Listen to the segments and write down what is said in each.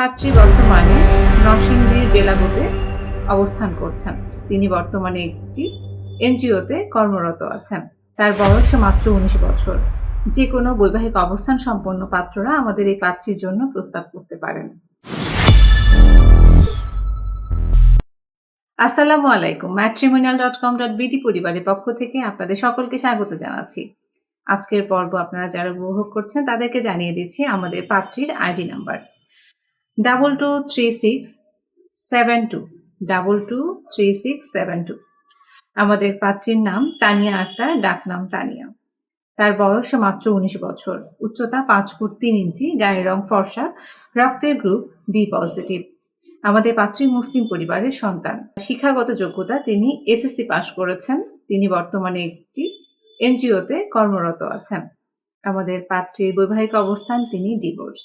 পাত্রী বর্তমানে নরসিংদীর বেলাগোতে অবস্থান করছেন। তিনি বর্তমানে একটি এনজিওতে কর্মরত আছেন। তার বয়স মাত্র উনিশ বছর। যে কোনো বৈবাহিক অবস্থান সম্পন্ন পাত্ররা আমাদের এই পাত্রীর জন্য প্রস্তাব করতে পারেন। আসসালামু আলাইকুম। Matrimonial dot com dot BD পরিবারের পক্ষ থেকে আপনাদের সকলকে স্বাগত জানাচ্ছি। আজকের পর্ব আপনারা যারা উপভোগ করছেন তাদেরকে জানিয়ে দিচ্ছি আমাদের পাত্রীর ID number. Double two three six seven two double two three six seven two আমাদের পাত্রীর নাম তানিয়া আক্তার, ডাক নাম তানিয়া। তার বয়স মাত্র উনিশ বছর। উচ্চতা পাঁচ ফুট তিন ইঞ্চি, গায়ের রং ফর্সা, রক্তের গ্রুপ বি পজিটিভ আমাদের পাত্রী মুসলিম পরিবারের সন্তান। শিক্ষাগত যোগ্যতা তিনি এসএসসি পাশ করেছেন। তিনি বর্তমানে একটি এনজিওতে কর্মরত আছেন। আমাদের পাত্রীর বৈবাহিক অবস্থান, তিনি ডিভোর্স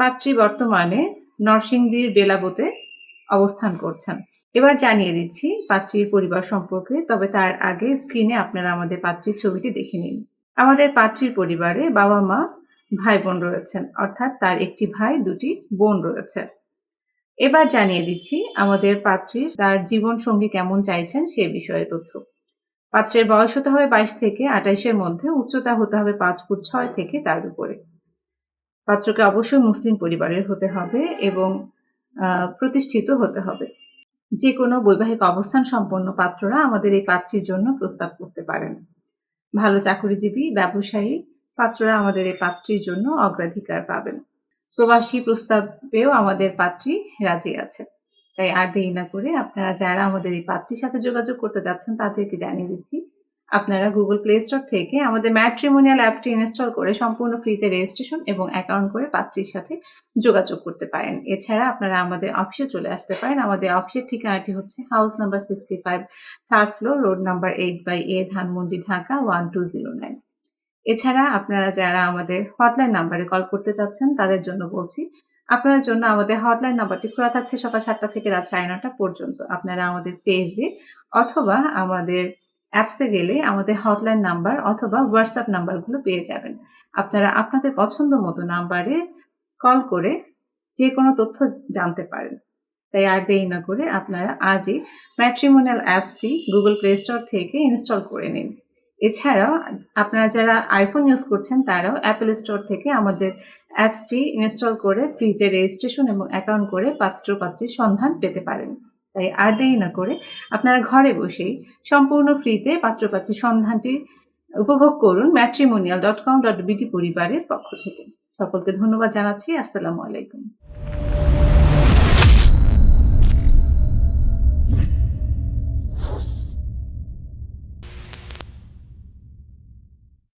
পাত্রী বর্তমানে নরসিংদীর বেলাবোতে অবস্থান করছেন। এবার জানিয়ে দিচ্ছি পাত্রীর পরিবার সম্পর্কে, তবে তার আগে স্ক্রিনে আপনারা আমাদের পাত্রীর ছবিটি দেখে নিন। আমাদের পাত্রীর পরিবারে বাবা মা ভাই বোন রয়েছেন, অর্থাৎ তার একটি ভাই, দুটি বোন রয়েছে। এবার জানিয়ে দিচ্ছি আমাদের পাত্রীর তার জীবন সঙ্গী কেমন চাইছেন সে বিষয়ে তথ্য। পাত্রের বয়স হতে হবে বাইশ থেকে আঠাইশের মধ্যে, উচ্চতা হতে হবে পাঁচ ফুট ছয় থেকে তার উপরে। পাত্রকে অবশ্যই মুসলিম পরিবারের হতে হবে এবং প্রতিষ্ঠিত হতে হবে। যে কোনো বৈবাহিক অবস্থান সম্পন্ন পাত্ররা আমাদের এই পাত্রীর জন্য প্রস্তাব করতে পারেন। ভালো চাকরিজীবী, ব্যবসায়ী পাত্ররা আমাদের এই পাত্রীর জন্য অগ্রাধিকার পাবেন। প্রবাসী প্রস্তাবেও আমাদের পাত্রী রাজি আছে। তাই আর দেরি না করে আপনারা যারা আমাদের এই পাত্রীর সাথে যোগাযোগ করতে যাচ্ছেন তাদেরকে জানিয়ে দিচ্ছি আপনারা গুগল প্লে স্টোর থেকে আমাদের ম্যাট্রিমোনিয়াল অ্যাপটি ইনস্টল করে সম্পূর্ণ ফ্রিতে রেজিস্ট্রেশন এবং অ্যাকাউন্ট করে পাত্রীর সাথে যোগাযোগ করতে পারেন। এছাড়া আপনারা আমাদের অফিসে চলে আসতে পারেন। আমাদের অফিসের ঠিকানাটি হচ্ছে house number sixty five third floor road number eight by A Dhanmondi Dhaka one two zero nine এছাড়া আপনারা যারা আমাদের হটলাইন নাম্বারে কল করতে চাচ্ছেন, তাদের জন্য বলছি আপনাদের জন্য আমাদের হটলাইন নাম্বারটি খোলা থাকছে সকাল সাতটা থেকে রাত সাড়ে নটা পর্যন্ত। আপনারা আমাদের পেজে অথবা আমাদের অ্যাপসে গেলে আমাদের হটলাইন নাম্বার অথবা হোয়াটসঅ্যাপ নাম্বারগুলো পেয়ে যাবেন। আপনারা আপনাদের পছন্দ মতো নাম্বারে কল করে যে কোনো তথ্য জানতে পারেন। তাই আর দেরি না করে আপনারা আজই ম্যাট্রিমোনিয়াল অ্যাপসটি গুগল প্লে স্টোর থেকে ইনস্টল করে নিন। এছাড়াও আপনারা যারা আইফোন ইউজ করছেন, তারাও অ্যাপেল স্টোর থেকে আমাদের অ্যাপসটি ইনস্টল করে ফ্রিতে রেজিস্ট্রেশন এবং অ্যাকাউন্ট করে পাত্র পাত্রীর সন্ধান পেতে পারেন। তাই আর দেরি না করে আপনারা ঘরে বসেই সম্পূর্ণ ফ্রিতে পাত্র পাত্রপাত্রীর সন্ধানটি উপভোগ করুন matrimonial dot com dot BD পরিবারের পক্ষ থেকে। সকলকে ধন্যবাদ জানাচ্ছি। আসসালামু আলাইকুম।